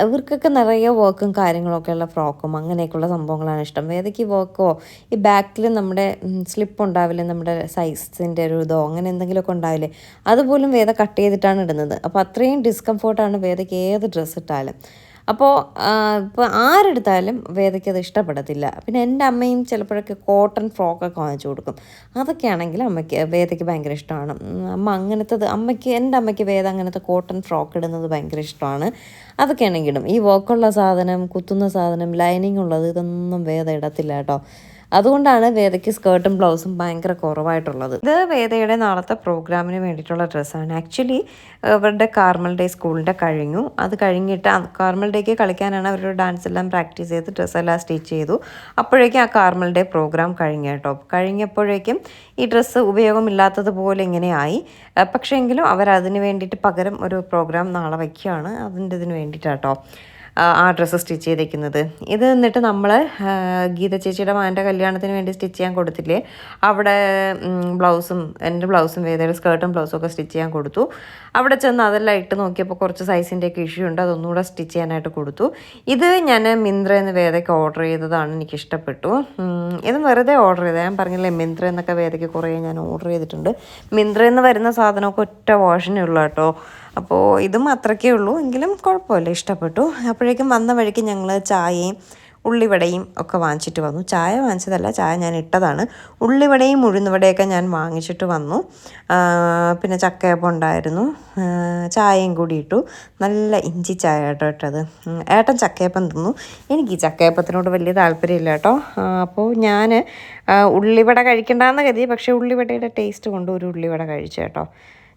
ഇവർക്കൊക്കെ നിറയെ വർക്കും കാര്യങ്ങളൊക്കെ ഉള്ള ഫ്രോക്കും അങ്ങനെയൊക്കെയുള്ള സംഭവങ്ങളാണ് ഇഷ്ടം. വേദയ്ക്ക് വർക്കോ ഈ ബാക്കിൽ നമ്മുടെ സ്ലിപ്പ് ഉണ്ടാവില്ലേ? നമ്മുടെ സൈസിന്റെ ഒരു ഇതോ? അങ്ങനെ എന്തെങ്കിലുമൊക്കെ ഉണ്ടാവില്ലേ? അതുപോലും വേദ കട്ട് ചെയ്തിട്ടാണ് ഇടുന്നത്. അപ്പോൾ അത്രയും ഡിസ്കംഫോർട്ടാണ് വേദയ്ക്ക് ഏത് ഡ്രസ്സ് ഇട്ടാലും. അപ്പോൾ ഇപ്പോൾ ആരെടുത്താലും വേദയ്ക്ക് അത് ഇഷ്ടപ്പെടത്തില്ല. പിന്നെ എന്റെ അമ്മയും ചിലപ്പോഴൊക്കെ കോട്ടൺ ഫ്രോക്കൊക്കെ വാങ്ങിച്ചു കൊടുക്കും. അതൊക്കെ ആണെങ്കിൽ അമ്മയ്ക്ക് വേദയ്ക്ക് ഭയങ്കര ഇഷ്ടമാണ്. അമ്മ അങ്ങനത്തത് അമ്മയ്ക്ക് എന്റെ അമ്മയ്ക്ക് വേദ അങ്ങനത്തെ കോട്ടൺ ഫ്രോക്ക് ഇടുന്നത് ഭയങ്കര ഇഷ്ടമാണ്. അതൊക്കെ ആണെങ്കിലും ഈ വർക്കുള്ള സാധനം കുത്തുന്ന സാധനം ലൈനിങ് ഉള്ളത് ഇതൊന്നും വേദ ഇടത്തില്ല കേട്ടോ. അതുകൊണ്ടാണ് വേദയ്ക്ക് സ്കേർട്ടും ബ്ലൗസും ഭയങ്കര കുറവായിട്ടുള്ളത്. ഇത് വേദയുടെ നാളത്തെ പ്രോഗ്രാമിന് വേണ്ടിയിട്ടുള്ള ഡ്രസ്സാണ്. ആക്ച്വലി അവരുടെ കാർമൽ ഡേ സ്കൂളിന്റെ കഴിഞ്ഞു. അത് കഴിഞ്ഞിട്ട് കാർമൽ ഡേക്ക് കളിക്കാനാണ് അവരുടെ ഡാൻസ് എല്ലാം പ്രാക്ടീസ് ചെയ്ത് ഡ്രസ്സെല്ലാം സ്റ്റിച്ച് ചെയ്തു. അപ്പോഴേക്കും ആ കാർമൽ ഡേ പ്രോഗ്രാം കഴിഞ്ഞു കേട്ടോ. കഴിഞ്ഞപ്പോഴേക്കും ഈ ഡ്രസ്സ് ഉപയോഗമില്ലാത്തതുപോലെ ഇങ്ങനെയായി പക്ഷേ എങ്കിലും അവരതിന് വേണ്ടിയിട്ട് പകരം ഒരു പ്രോഗ്രാം നാളെ വയ്ക്കുകയാണ്. അതിന്റെ ഇതിന് വേണ്ടിയിട്ടാട്ടോ. ആ ഡ്രസ്സ് സ്റ്റിച്ച് ചെയ്തേക്കുന്നത്. ഇത് എന്നിട്ട് നമ്മൾ ഗീത ചേച്ചിയുടെ മാന്റെ കല്യാണത്തിന് വേണ്ടി സ്റ്റിച്ച് ചെയ്യാൻ കൊടുത്തില്ലേ? അവിടെ ബ്ലൗസും എന്റെ ബ്ലൗസും വേദയുടെ സ്കേർട്ടും ബ്ലൗസും ഒക്കെ സ്റ്റിച്ച് ചെയ്യാൻ കൊടുത്തു. അവിടെ ചെന്ന് അതെല്ലാം ഇട്ട് നോക്കിയപ്പോൾ കുറച്ച് സൈസിന്റെ സൈസിന്റെയൊക്കെ ഇഷ്യൂ ഉണ്ട് അതൊന്നുകൂടെ സ്റ്റിച്ച് ചെയ്യാനായിട്ട് കൊടുത്തു. ഇത് ഞാൻ മിന്ത്ര എന്ന് വേദയ്ക്ക് ഓർഡർ ചെയ്തതാണ് എനിക്ക് ഇഷ്ടപ്പെട്ടു ഇത് വെറുതെ ഓർഡർ ചെയ്തത്. ഞാൻ പറഞ്ഞില്ലേ മിന്ത്ര എന്നൊക്കെ വേദയ്ക്ക് കുറേ ഞാൻ ഓർഡർ ചെയ്തിട്ടുണ്ട്. മിന്ത്ര എന്ന് വരുന്ന സാധനമൊക്കെ ഒറ്റ വാഷിനേ ഉള്ളൂ കേട്ടോ. അപ്പോൾ ഇതും അത്രയ്ക്കേ ഉള്ളൂ. എങ്കിലും കുഴപ്പമില്ല. ഇഷ്ടപ്പെട്ടു. അപ്പോഴേക്കും വന്ന വഴിക്ക് ഞങ്ങൾ ചായയും ഉള്ളിവടയും ഒക്കെ വാങ്ങിച്ചിട്ട് വന്നു. ചായ വാങ്ങിച്ചതല്ല ചായ ഞാൻ ഇട്ടതാണ്. ഉള്ളിവടയും ഉഴുന്നുവടയൊക്കെ ഞാൻ വാങ്ങിച്ചിട്ട് വന്നു. പിന്നെ ചക്കയപ്പം ഉണ്ടായിരുന്നു. ചായയും കൂടി ഇട്ടു. നല്ല ഇഞ്ചി ചായ കേട്ടോ ഇട്ടത്. ഏട്ടൻ ചക്കയപ്പം തിന്നു. എനിക്ക് ഈ ചക്കയപ്പത്തിനോട് വലിയ താല്പര്യമില്ല കേട്ടോ. അപ്പോൾ ഞാൻ ഉള്ളിവട കഴിക്കണ്ടെന്ന് കരുതി പക്ഷേ ഉള്ളിവടയുടെ ടേസ്റ്റ് കൊണ്ട് ഒരു ഉള്ളിവട കഴിച്ചു കേട്ടോ.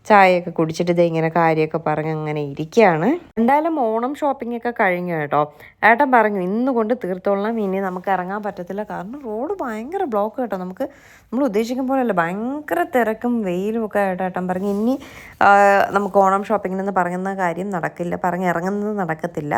ചായയൊക്കെ കുടിച്ചിട്ട് ഇങ്ങനെ കാര്യമൊക്കെ പറഞ്ഞ് അങ്ങനെ ഇരിക്കുകയാണ്. എന്തായാലും ഓണം ഷോപ്പിംഗ് ഒക്കെ കഴിഞ്ഞു കേട്ടോ. ഏട്ടൻ പറഞ്ഞു ഇന്ന് കൊണ്ട് തീർത്തോളാം ഇനി നമുക്ക് ഇറങ്ങാൻ പറ്റത്തില്ല. കാരണം റോഡ് ഭയങ്കര ബ്ലോക്ക് കേട്ടോ. നമുക്ക് നമ്മൾ ഉദ്ദേശിക്കും പോലെയല്ല. ഭയങ്കര തിരക്കും വെയിലും ഒക്കെ ആയിട്ട് ഏട്ടൻ പറഞ്ഞു. ഇനി നമുക്ക് ഓണം ഷോപ്പിങ്ങിനെന്ന് പറയുന്ന കാര്യം നടക്കില്ല. പറഞ്ഞ് ഇറങ്ങുന്നത് നടക്കത്തില്ല.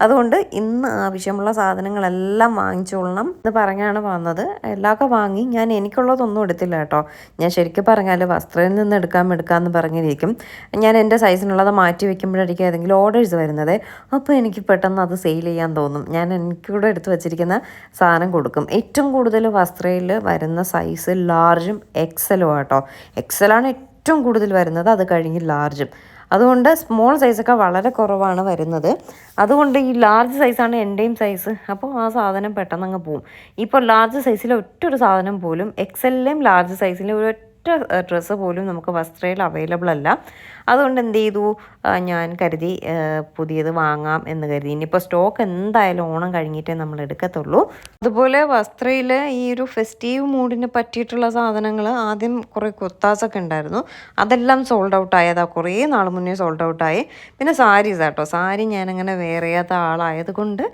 അതുകൊണ്ട് ഇന്ന് ആവശ്യമുള്ള സാധനങ്ങളെല്ലാം വാങ്ങിച്ചോളണം എന്ന് പറഞ്ഞാണ് വന്നത്. എല്ലാമൊക്കെ വാങ്ങി ഞാൻ എനിക്കുള്ളതൊന്നും എടുത്തില്ല കേട്ടോ. ഞാൻ ശരിക്കും പറഞ്ഞാൽ വസ്ത്രയിൽ നിന്ന് എടുക്കാം എന്ന് പറഞ്ഞിരിക്കും. ഞാൻ എന്റെ സൈസിനുള്ളത് മാറ്റി വെക്കുമ്പോഴായിരിക്കും ഏതെങ്കിലും ഓർഡേഴ്സ് വരുന്നത്. അപ്പോൾ എനിക്ക് പെട്ടെന്ന് അത് സെയിൽ ചെയ്യാൻ തോന്നും. ഞാൻ എനിക്കൂടെ എടുത്ത് വെച്ചിരിക്കുന്ന സാധനം കൊടുക്കും. ഏറ്റവും കൂടുതൽ വസ്ത്രയിൽ വരുന്ന സൈസ് ലാർജും എക്സലും ആട്ടോ എക്സലാണ് ഏറ്റവും കൂടുതൽ വരുന്നത്. അത് കഴിഞ്ഞ് ലാർജും അതുകൊണ്ട് സ്മോൾ സൈസൊക്കെ വളരെ കുറവാണ് വരുന്നത്. അതുകൊണ്ട് ഈ ലാർജ് സൈസാണ് എന്റെയും സൈസ് അപ്പോൾ ആ സാധനം പെട്ടെന്ന് അങ്ങ് പോവും. ഇപ്പോൾ ലാർജ് സൈസിലെ ഒറ്റൊരു സാധനം പോലും എക്സലിലെയും ലാർജ് സൈസിലെയും ഒരു ഒറ്റ ഡ്രസ്സ് പോലും നമുക്ക് വസ്ത്രയിൽ അവൈലബിൾ അല്ല. അതുകൊണ്ട് എന്ത് ചെയ്തു? ഞാൻ കരുതി പുതിയത് വാങ്ങാം എന്ന് കരുതി. ഇനിയിപ്പോൾ സ്റ്റോക്ക് എന്തായാലും ഓണം കഴിഞ്ഞിട്ടേ നമ്മൾ എടുക്കത്തുള്ളൂ. അതുപോലെ വസ്ത്രയിൽ ഈ ഒരു ഫെസ്റ്റീവ് മൂഡിന് പറ്റിയിട്ടുള്ള സാധനങ്ങൾ ആദ്യം കുറേ കുർത്താസൊക്കെ ഉണ്ടായിരുന്നു. അതെല്ലാം സോൾഡ് ഔട്ട് ആയതാ. കുറേ നാൾ മുന്നേ സോൾഡ് ഔട്ട് ആയി. പിന്നെ സാരീസ് കേട്ടോ സാരി ഞാനങ്ങനെ വേറെയാത്ത ആളായതുകൊണ്ട് ആളായത് കൊണ്ട്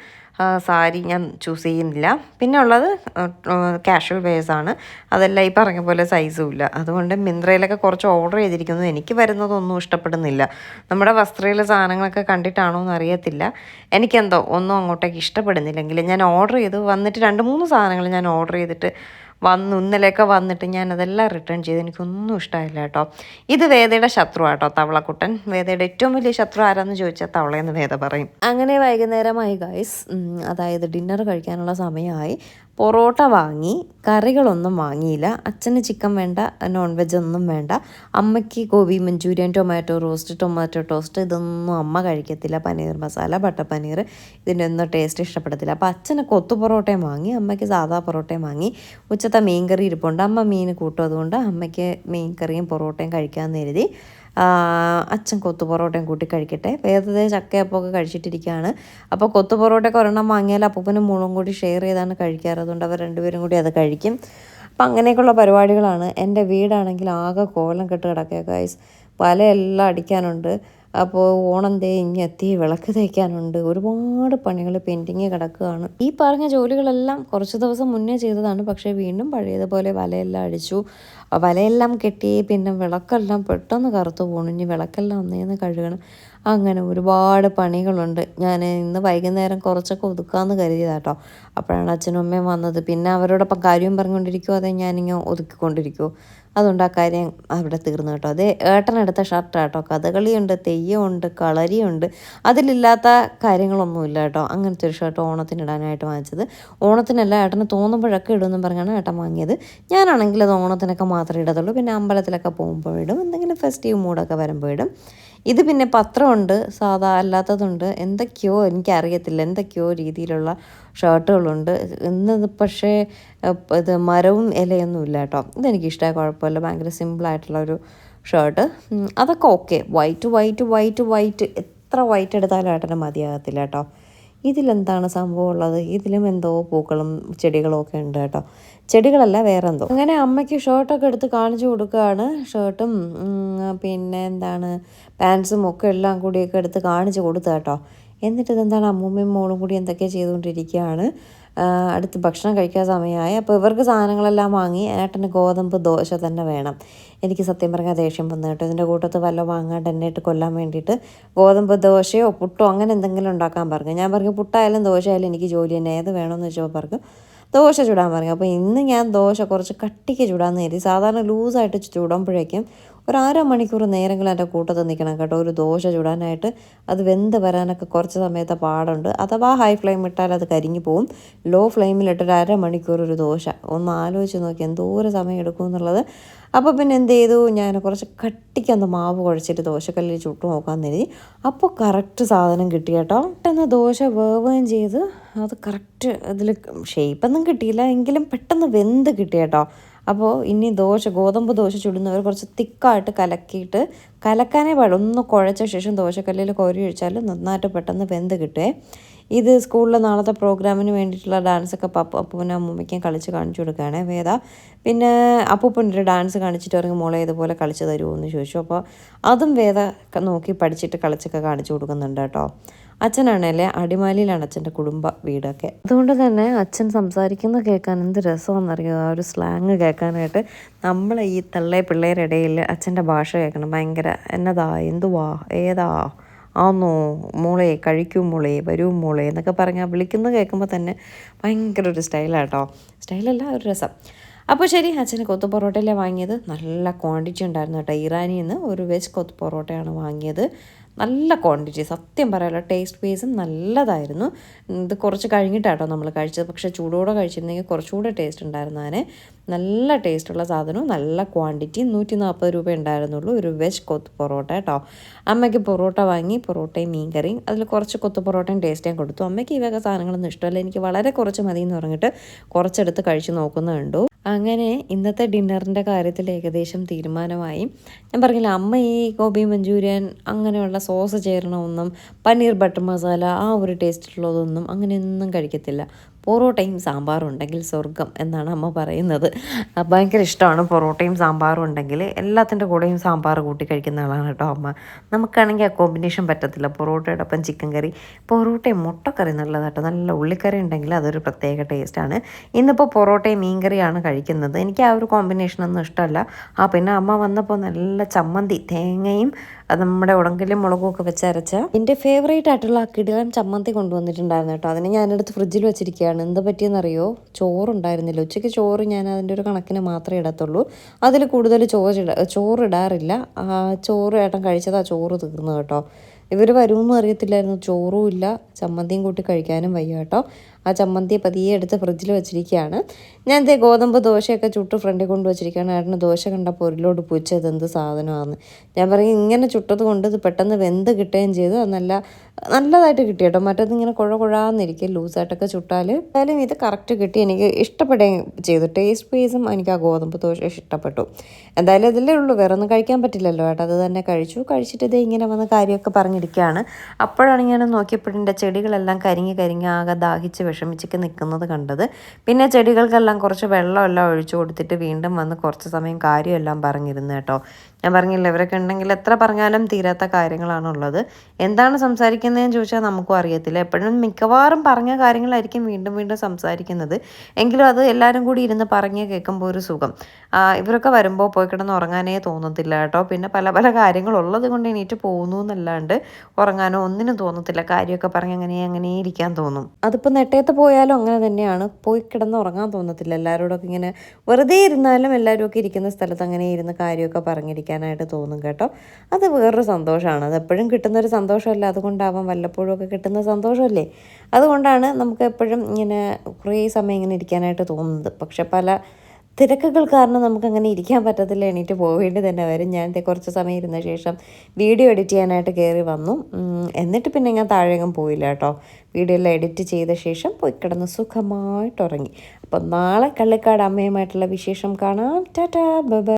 സാരി ഞാൻ ചൂസ് ചെയ്യുന്നില്ല. പിന്നെ ഉള്ളത് കാഷ്വൽ വേഴ്സാണ് അതെല്ലാം ഈ പറഞ്ഞ പോലെ സൈസും ഇല്ല. അതുകൊണ്ട് മിന്ത്രയിലൊക്കെ കുറച്ച് ഓർഡർ ചെയ്തിരിക്കുന്നു. എനിക്ക് വരുന്നതൊന്നും ഇഷ്ടപ്പെടുന്നില്ല. നമ്മുടെ വസ്ത്രയിലെ സാധനങ്ങളൊക്കെ കണ്ടിട്ടാണോ എന്ന് അറിയത്തില്ല. എനിക്കെന്തോ ഒന്നും അങ്ങോട്ടേക്ക് ഇഷ്ടപ്പെടുന്നില്ലെങ്കിൽ ഞാൻ ഓർഡർ ചെയ്ത് വന്നിട്ട് രണ്ട് മൂന്ന് സാധനങ്ങൾ ഞാൻ ഓർഡർ ചെയ്തിട്ട് വന്നു. ഇന്നലെയൊക്കെ വന്നിട്ട് ഞാൻ അതെല്ലാം റിട്ടേൺ ചെയ്ത്. എനിക്കൊന്നും ഇഷ്ടമായില്ല കേട്ടോ. ഇത് വേദയുടെ ശത്രു ആട്ടോ തവളക്കുട്ടൻ. വേദയുടെ ഏറ്റവും വലിയ ശത്രു ആരാന്ന് ചോദിച്ചാൽ തവളയെന്ന് വേദ പറയും. അങ്ങനെ വൈകുന്നേരമായി ഗൈസ് അതായത് ഡിന്നർ കഴിക്കാനുള്ള സമയമായി. പൊറോട്ട വാങ്ങി കറികളൊന്നും വാങ്ങിയില്ല. അച്ഛന് ചിക്കൻ വേണ്ട നോൺ വെജ് ഒന്നും വേണ്ട. അമ്മയ്ക്ക് gobi manchurian tomato roast tomato toast ഇതൊന്നും അമ്മ കഴിക്കത്തില്ല. പനീർ മസാല ബട്ടർ പനീർ ഇതിന്റെ ഒന്നും ടേസ്റ്റ് ഇഷ്ടപ്പെടത്തില്ല. അപ്പോൾ അച്ഛന് കൊത്തു പൊറോട്ടയും വാങ്ങി അമ്മയ്ക്ക് സാധാ പൊറോട്ടയും വാങ്ങി. ഉച്ചത്തെ മീൻ കറി ഇരിപ്പുണ്ട്. അമ്മ മീൻ കൂട്ടും. അതുകൊണ്ട് അമ്മയ്ക്ക് മീൻ കറിയും പൊറോട്ടയും കഴിക്കാമെന്ന് കരുതി. അച്ഛൻ കൊത്തു പൊറോട്ടയും കൂട്ടി കഴിക്കട്ടെ. വേദത്തെ ചക്കയപ്പമൊക്കെ കഴിച്ചിട്ടിരിക്കുകയാണ് അപ്പോൾ കൊത്തു പൊറോട്ടയൊക്കെ ഒരെണ്ണം വാങ്ങിയാൽ അപ്പൂപ്പനും മുളും കൂടി ഷെയർ ചെയ്താണ് കഴിക്കാറ്. അതുകൊണ്ട് അവർ രണ്ടുപേരും കൂടി അത് കഴിക്കും. അപ്പം അങ്ങനെയൊക്കെയുള്ള പരിപാടികളാണ്. എന്റെ വീടാണെങ്കിൽ ആകെ കോലം കെട്ട് കിടക്കുക ഗൈസ് വലയെല്ലാം അടിക്കാനുണ്ട്. അപ്പോൾ ഓണം ദേ ഇനി എത്തി വിളക്ക് തേക്കാനുണ്ട്. ഒരുപാട് പണികൾ പെൻഡിങ് കിടക്കുകയാണ്. ഈ പറഞ്ഞ ജോലികളെല്ലാം കുറച്ച് ദിവസം മുന്നേ ചെയ്തതാണ്. പക്ഷേ വീണ്ടും പഴയതുപോലെ വലയെല്ലാം അടിച്ചു. വലയെല്ലാം കെട്ടി പിന്നെ വിളക്കെല്ലാം പെട്ടെന്ന് കറുത്തു പോകണം ഇനി വിളക്കെല്ലാം ഒന്നേന്ന് കഴുകണം. അങ്ങനെ ഒരുപാട് പണികളുണ്ട്. ഞാൻ ഇന്ന് വൈകുന്നേരം കുറച്ചൊക്കെ ഒതുക്കാമെന്ന് കരുതിയതാട്ടോ. അപ്പോഴാണ് അച്ഛനും അമ്മയും വന്നത്. പിന്നെ അവരോടൊപ്പം കാര്യം പറഞ്ഞുകൊണ്ടിരിക്കുമോ അതേ ഞാനിങ്ങനെ ഒതുക്കിക്കൊണ്ടിരിക്കുമോ അതുകൊണ്ട് ആ കാര്യം അവിടെ തീർന്നു കേട്ടോ. അതേ ഏട്ടനെടുത്ത ഷർട്ട് കേട്ടോ കഥകളിയുണ്ട് തെയ്യമുണ്ട് കളരിയുണ്ട്. അതിലില്ലാത്ത കാര്യങ്ങളൊന്നുമില്ല കേട്ടോ. അങ്ങനത്തെ ഒരു ഷർട്ട് ഓണത്തിന് ഇടാനായിട്ട് വാങ്ങിച്ചത്. ഓണത്തിനല്ല ഏട്ടന് തോന്നുമ്പോഴൊക്കെ ഇടുമെന്നും പറഞ്ഞാണ് ഏട്ടൻ വാങ്ങിയത്. ഞാനാണെങ്കിൽ അത് ഓണത്തിനൊക്കെ മാത്രമേ ഇടത്തുള്ളൂ. പിന്നെ അമ്പലത്തിലൊക്കെ പോകുമ്പോൾ ഇടും എന്തെങ്കിലും ഫെസ്റ്റീവ് മൂഡൊക്കെ വരുമ്പോൾ ഇടും ഇത് പിന്നെ പത്രമുണ്ട് സാധാ അല്ലാത്തതുണ്ട്. എന്തൊക്കെയോ എനിക്കറിയത്തില്ല എന്തൊക്കെയോ രീതിയിലുള്ള ഷർട്ടുകളുണ്ട്. ഇന്ന് പക്ഷേ ഇത് മരവും ഇലയൊന്നും ഇല്ല കേട്ടോ. ഇതെനിക്കിഷ്ടമായ കുഴപ്പമില്ല. ഭയങ്കര സിമ്പിളായിട്ടുള്ള ഒരു ഷർട്ട്. അതൊക്കെ okay. White white white white. എത്ര വൈറ്റ് എടുത്താലും ഏട്ടന് മതിയാകത്തില്ല കേട്ടോ. ഇതിലെന്താണ് സംഭവം ഉള്ളത്? ഇതിലും എന്തോ പൂക്കളും ചെടികളും ഒക്കെ ഉണ്ട് കേട്ടോ. ചെടികളല്ല വേറെ എന്തോ അങ്ങനെ അമ്മയ്ക്ക് ഷർട്ടൊക്കെ എടുത്ത് കാണിച്ചു കൊടുക്കുകയാണ്. ഷർട്ടും പിന്നെ എന്താണ് പാൻസും ഒക്കെ എല്ലാം കൂടിയൊക്കെ എടുത്ത് കാണിച്ചു കൊടുത്തു കേട്ടോ. എന്നിട്ട് ഇതെന്താണ് അമ്മൂമ്മയും മോളും കൂടി എന്തൊക്കെ ചെയ്തുകൊണ്ടിരിക്കുകയാണ്. അടുത്ത് ഭക്ഷണം കഴിക്കാൻ സമയമായി. അപ്പോൾ ഇവർക്ക് സാധനങ്ങളെല്ലാം വാങ്ങി ഏട്ടന് ഗോതമ്പ് ദോശ തന്നെ വേണം. എനിക്ക് സത്യം പറഞ്ഞാൽ ദേഷ്യം വന്നു കേട്ടോ. ഇതിന്റെ കൂട്ടത്ത് വല്ല വാങ്ങാണ്ട് എന്നെ ഇട്ട് കൊല്ലാൻ വേണ്ടിയിട്ട് ഗോതമ്പ് ദോശയോ പുട്ടോ അങ്ങനെ എന്തെങ്കിലും ഉണ്ടാക്കാൻ പറഞ്ഞു. ഞാൻ പറഞ്ഞു പുട്ടായാലും ദോശയായാലും എനിക്ക് ജോലി തന്നെ. ഏത് വേണമെന്ന് വെച്ചപ്പോൾ പറഞ്ഞു ദോശ ചുടാൻ പറഞ്ഞു. അപ്പോൾ ഇന്ന് ഞാൻ ദോശ കുറച്ച് കട്ടിക്ക് ചുടാന്ന് കരുതി. സാധാരണ ലൂസായിട്ട് ചുടുമ്പോഴേക്കും ഒരു അര മണിക്കൂർ നേരങ്ങൾ എന്റെ കൂട്ടത്തിൽ നിൽക്കണം കേട്ടോ. ഒരു ദോശ ചുടാനായിട്ട് അത് വെന്ത് വരാനൊക്കെ കുറച്ച് സമയത്തെ പാടുണ്ട്. അഥവാ ഹൈ ഫ്ലെയിം ഇട്ടാൽ അത് കരിഞ്ഞു പോവും. ലോ ഫ്ലെയിമിലിട്ട് ഒരു അര മണിക്കൂർ ഒരു ദോശ. ഒന്ന് ആലോചിച്ച് നോക്കി എന്തോരം സമയം എടുക്കും എന്നുള്ളത്. അപ്പോൾ പിന്നെ എന്ത് ചെയ്തു? ഞാൻ കുറച്ച് കട്ടിക്കന്ന് മാവ് കുഴച്ചിട്ട് ദോശക്കല്ലിൽ ചുട്ടു നോക്കാൻ കരുതി. അപ്പോൾ കറക്റ്റ് സാധനം കിട്ടി കേട്ടോ. പെട്ടെന്ന് ദോശ വേവുകയും ചെയ്ത് അത് കറക്റ്റ് അതിൽ ഷേപ്പൊന്നും കിട്ടിയില്ല. എങ്കിലും പെട്ടെന്ന് വെന്ത് കിട്ടി കേട്ടോ. അപ്പോൾ ഇനി ദോശ ഗോതമ്പ് ദോശ ചുടുന്നവർ കുറച്ച് തിക്കായിട്ട് കലക്കിയിട്ട് കലക്കാനേ പാടില്ല ഒന്ന് കുഴച്ച ശേഷം ദോശക്കല്ലിൽ കോരി ഒഴിച്ചാൽ നന്നായിട്ട് പെട്ടെന്ന് വെന്ത് കിട്ടുമേ ഇത് സ്കൂളിലെ നാളത്തെ പ്രോഗ്രാമിന് വേണ്ടിയിട്ടുള്ള ഡാൻസൊക്കെ പപ്പ അപ്പൂനും അമ്മൂമ്മയ്ക്കും കളിച്ച് കാണിച്ചു കൊടുക്കുകയാണ്. വേദ പിന്നെ അപ്പൂപ്പനൊരു ഡാൻസ് കാണിച്ചിട്ട് ഇറങ്ങി മോളെ ഇതുപോലെ കളിച്ച് തരുമോ എന്ന് ചോദിച്ചു. അപ്പോൾ അതും വേദ നോക്കി പഠിച്ചിട്ട് കളിച്ചൊക്കെ കാണിച്ചു കൊടുക്കുന്നുണ്ട് കേട്ടോ. അച്ഛനാണല്ലേ അടിമാലിയിലാണ് അച്ഛന്റെ കുടുംബ വീടൊക്കെ. അതുകൊണ്ട് തന്നെ അച്ഛൻ സംസാരിക്കുന്ന കേൾക്കാൻ എന്ത് രസമാണെന്നറിയോ? ആ ഒരു സ്ലാങ് കേൾക്കാനായിട്ട് നമ്മൾ ഈ തള്ളേ പിള്ളേരുടെ ഇടയിൽ അച്ഛന്റെ ഭാഷ കേൾക്കണം. ഭയങ്കര എന്നതാ? എന്തുവാ? ഏതാ? ആന്നോ മോളെ കഴിക്കും മോളെ വരും മോളെ എന്നൊക്കെ പറഞ്ഞാൽ വിളിക്കുന്നത് കേൾക്കുമ്പോൾ തന്നെ ഭയങ്കര ഒരു സ്റ്റൈലാട്ടോ സ്റ്റൈലല്ല ഒരു രസം. അപ്പോൾ ശരി അച്ഛന് കൊത്തു പൊറോട്ടയിലെ വാങ്ങിയത്? നല്ല ക്വാണ്ടിറ്റി ഉണ്ടായിരുന്നു കേട്ടോ. ഇറാനിൽ നിന്ന് ഒരു വെജ് കൊത്തു പൊറോട്ടയാണ് വാങ്ങിയത്. നല്ല ക്വാണ്ടിറ്റി സത്യം പറയാലോ ടേസ്റ്റ് വൈസും നല്ലതായിരുന്നു. ഇത് കുറച്ച് കഴിഞ്ഞിട്ടാട്ടോ നമ്മൾ കഴിച്ചത്. പക്ഷേ ചൂടോടെ കഴിച്ചിരുന്നെങ്കിൽ കുറച്ചുകൂടെ ടേസ്റ്റ് ഉണ്ടായിരുന്നു അതിന് നല്ല ടേസ്റ്റുള്ള സാധനവും നല്ല ക്വാണ്ടിറ്റി നൂറ്റി നാൽപ്പത് രൂപ ഉണ്ടായിരുന്നുള്ളൂ. ഒരു വെജ് കൊത്ത് പൊറോട്ട കേട്ടോ. അമ്മയ്ക്ക് പൊറോട്ട വാങ്ങി പൊറോട്ടയും മീൻ കറിയും അതിൽ കുറച്ച് കൊത്ത് പൊറോട്ടയും ടേസ്റ്റും കൊടുത്തു. അമ്മയ്ക്ക് ഈ വക സാധനങ്ങളൊന്നും ഇഷ്ടമല്ല. എനിക്ക് വളരെ കുറച്ച് മതി എന്ന് പറഞ്ഞിട്ട് കുറച്ചെടുത്ത് കഴിച്ചു നോക്കുന്നുണ്ട് അങ്ങനെ ഇന്നത്തെ ഡിന്നറിന്റെ കാര്യത്തിൽ ഏകദേശം തീരുമാനമായി. ഞാൻ പറഞ്ഞില്ല അമ്മ ഈ ഗോബി മഞ്ചൂരിയൻ അങ്ങനെയുള്ള സോസ് ചേരണമൊന്നും പനീർ ബട്ടർ മസാല ആ ഒരു ടേസ്റ്റിലുള്ളതൊന്നും അങ്ങനെയൊന്നും കഴിക്കത്തില്ല. പൊറോട്ടയും സാമ്പാറും ഉണ്ടെങ്കിൽ സ്വർഗം എന്നാണ് അമ്മ പറയുന്നത്. ഭയങ്കര ഇഷ്ടമാണ് പൊറോട്ടയും സാമ്പാറും ഉണ്ടെങ്കിൽ എല്ലാത്തിന്റെ കൂടെയും സാമ്പാർ കൂട്ടി കഴിക്കുന്ന ആളാണ് കേട്ടോ അമ്മ. നമുക്കാണെങ്കിൽ ആ കോമ്പിനേഷൻ പറ്റത്തില്ല. പൊറോട്ടയുടെ ഒപ്പം ചിക്കൻ കറി പൊറോട്ടയും മുട്ടക്കറി നല്ലതാട്ടോ നല്ല ഉള്ളിക്കറി ഉണ്ടെങ്കിൽ അതൊരു പ്രത്യേക ടേസ്റ്റാണ് ഇന്നിപ്പോൾ പൊറോട്ടയും മീൻ കറിയാണ് കഴിക്കുന്നത്. എനിക്ക് ആ ഒരു കോമ്പിനേഷനൊന്നും ഇഷ്ടമല്ല. ആ പിന്നെ അമ്മ വന്നപ്പോൾ നല്ല ചമ്മന്തി തേങ്ങയും അത് നമ്മുടെ ഉടങ്കലും മുളകും ഒക്കെ വെച്ച് അരച്ച എന്റെ ഫേവറേറ്റ് ആയിട്ടുള്ള കിടിലം ചമ്മന്തി കൊണ്ടുവന്നിട്ടുണ്ടായിരുന്നു കേട്ടോ. അതിനെ ഞാനെടുത്ത് ഫ്രിഡ്ജിൽ വെച്ചിരിക്കുകയാണ്. എന്ത് പറ്റിയെന്നറിയോ? ചോറുണ്ടായിരുന്നില്ല. ഉച്ചയ്ക്ക് ചോറ് ഞാൻ അതിന്റെ ഒരു കണക്കിന് മാത്രമേ ഇടത്തുള്ളൂ. അതിൽ കൂടുതൽ ചോറ് ചോറിടാറില്ല ചോറ് ഏട്ടൻ കഴിച്ചതാ ചോറ് തീർന്നു കേട്ടോ. ഇവർ വരുമെന്നും അറിയത്തില്ലായിരുന്നു. ചോറും ഇല്ല. ചമ്മന്തിയും കൂട്ടി കഴിക്കാനും വയ്യ കേട്ടോ. ആ ചമ്മന്തി പതിയെ എടുത്ത് ഫ്രിഡ്ജിൽ വെച്ചിരിക്കുകയാണ്. ഞാൻ ഇതേ ഗോതമ്പ് ദോശയൊക്കെ ചുട്ട് ഫ്രണ്ടിൽ കൊണ്ട് വെച്ചിരിക്കുകയാണ്. ഏട്ടന് ദോശ കണ്ടപ്പോൾ ഒരിലോട്ട് പൂച്ചത് എന്ത് സാധനമാണ് ഞാൻ പറയും ഇങ്ങനെ ചുട്ടത് കൊണ്ട് ഇത് പെട്ടെന്ന് വെന്ത് കിട്ടുകയും ചെയ്തു. അത് നല്ല നല്ലതായിട്ട് കിട്ടി കേട്ടോ. മറ്റത് ഇങ്ങനെ കുഴ കുഴാന്നിരിക്കും ലൂസായിട്ടൊക്കെ ചുട്ടാൽ. എന്തായാലും ഇത് കറക്റ്റ് കിട്ടി. എനിക്ക് ഇഷ്ടപ്പെടുകയും ചെയ്തു. ടേസ്റ്റ് വൈസും എനിക്ക് ആ ഗോതമ്പ് ദോശ ഇഷ്ടപ്പെട്ടു. എന്തായാലും ഇതിലേ ഉള്ളൂ. വേറെ ഒന്നും കഴിക്കാൻ പറ്റില്ലല്ലോ. ഏട്ടാ അത് തന്നെ കഴിച്ചു. കഴിച്ചിട്ട് ഇതേ ഇങ്ങനെ വന്ന കാര്യമൊക്കെ പറഞ്ഞിരിക്കുകയാണ്. അപ്പോഴാണ് ഞാൻ നോക്കിയപ്പോൾ എന്റെ ചെടികളെല്ലാം കരിങ്ങി കരിങ്ങി ആകെ ദാഹിച്ച് വിഷമിച്ചൊക്കെ നിൽക്കുന്നത് കണ്ടത്. പിന്നെ ചെടികൾക്കെല്ലാം കുറച്ച് വെള്ളമെല്ലാം ഒഴിച്ചു കൊടുത്തിട്ട് വീണ്ടും വന്ന് കുറച്ച് സമയം കാര്യമെല്ലാം പറഞ്ഞിരുന്നു കേട്ടോ. ഞാൻ പറഞ്ഞില്ല ഇവരൊക്കെ ഉണ്ടെങ്കിൽ എത്ര പറഞ്ഞാലും തീരാത്ത കാര്യങ്ങളാണുള്ളത്. എന്താണ് സംസാരിക്കുന്നതെന്ന് ചോദിച്ചാൽ നമുക്കും അറിയത്തില്ല. എപ്പോഴും മിക്കവാറും പറഞ്ഞ കാര്യങ്ങളായിരിക്കും വീണ്ടും വീണ്ടും സംസാരിക്കുന്നത്. എങ്കിലും അത് എല്ലാവരും കൂടി ഇരുന്ന് പറഞ്ഞ് കേൾക്കുമ്പോൾ ഒരു സുഖം. ഇവരൊക്കെ വരുമ്പോൾ പോയി കിടന്ന് ഉറങ്ങാനേ തോന്നത്തില്ല കേട്ടോ. പിന്നെ പല പല കാര്യങ്ങളുള്ളത് കൊണ്ട് എണീറ്റ് പോകുന്നു എന്നല്ലാണ്ട് ഉറങ്ങാനോ ഒന്നിനും തോന്നത്തില്ല. കാര്യമൊക്കെ പറഞ്ഞ് അങ്ങനെ അങ്ങനെ ഇരിക്കാൻ തോന്നും. അതിപ്പോൾ നെട്ടയത്ത് പോയാലും അങ്ങനെ തന്നെയാണ്. പോയി കിടന്ന് ഉറങ്ങാൻ തോന്നത്തില്ല. എല്ലാവരോടൊക്കെ ഇങ്ങനെ വെറുതെ ഇരുന്നാലും എല്ലാവരും ഒക്കെ ഇരിക്കുന്ന സ്ഥലത്ത് അങ്ങനെ ഇരുന്ന് കാര്യമൊക്കെ പറഞ്ഞിരിക്കാനായിട്ട് തോന്നും കേട്ടോ. അത് വേറൊരു സന്തോഷമാണ്. അത് എപ്പോഴും കിട്ടുന്നൊരു സന്തോഷമല്ല? അതുകൊണ്ടാവാം വല്ലപ്പോഴും ഒക്കെ കിട്ടുന്ന സന്തോഷമല്ലേ? അതുകൊണ്ടാണ് നമുക്ക് എപ്പോഴും ഇങ്ങനെ കുറേ സമയം ഇങ്ങനെ ഇരിക്കാനായിട്ട് തോന്നുന്നത്. പക്ഷെ പല തിരക്കുകൾ കാരണം നമുക്കങ്ങനെ ഇരിക്കാൻ പറ്റത്തില്ല. എണീറ്റ് പോവേണ്ടി തന്നെ വരും. ഞാൻ കുറച്ച് സമയം ഇരുന്ന ശേഷം വീഡിയോ എഡിറ്റ് ചെയ്യാനായിട്ട് കയറി വന്നു. എന്നിട്ട് പിന്നെ ഞാൻ താഴേക്കും പോയില്ല കേട്ടോ. വീഡിയോ എല്ലാം എഡിറ്റ് ചെയ്ത ശേഷം പോയി കിടന്ന് സുഖമായിട്ട് ഉറങ്ങി. അപ്പം നാളെ കള്ളിക്കാട് അമ്മയുമായിട്ടുള്ള വിശേഷം കാണാം. Tata bye.